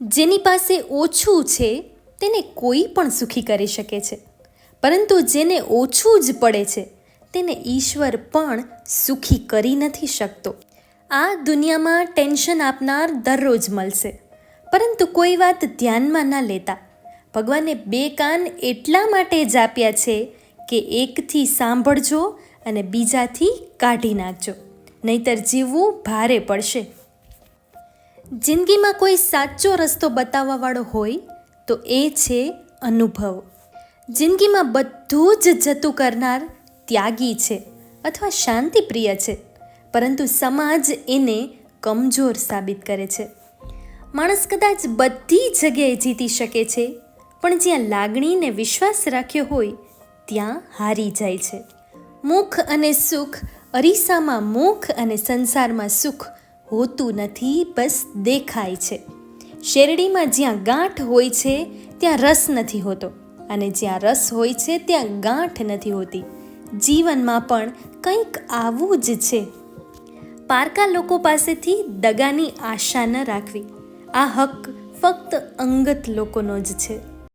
જેની પાસે ઓછું છે, તેને કોઈ પણ સુખી કરી શકે છે. પરંતુ જેને ઓછું જ પડે છે, તેને ઈશ્વર પણ સુખી કરી નથી શકતો. આ દુનિયામાં ટેન્શન આપનાર દરરોજ મળશે. પરંતુ કોઈ વાત ધ્યાનમાં ના લેતા. ભગવાને બે કાન એટલા માટે જ આપ્યા છે કે એકથી સાંભળજો અને બીજાથી કાઢી નાખજો. નહીતર જીવવું ભારે પડશે. જિંદગીમાં કોઈ સાચો રસ્તો બતાવવાવાળો હોય તો એ છે અનુભવ. જિંદગીમાં બધું જ જતું કરનાર ત્યાગી છે અથવા શાંતિપ્રિય છે, પરંતુ સમાજ એને કમજોર સાબિત કરે છે. માણસ કદાચ બધી જગ્યાએ જીતી શકે છે, પણ જ્યાં લાગણીને વિશ્વાસ રાખ્યો હોય, ત્યાં હારી જાય છે. મુખ અને સુખ અરીસામાં મુખ અને સંસારમાં સુખ હોતું નથી, બસ દેખાય છે. શેરડીમાં જ્યાં ગાંઠ હોય છે, ત્યાં રસ નથી હોતો. અને જ્યાં રસ હોય છે, ત્યાં ગાંઠ નથી હોતી. જીવનમાં પણ કંઈક આવું જ છે. પારકા લોકો પાસેથી દગાની આશા ન રાખવી. આ હક ફક્ત અંગત લોકોનો જ છે.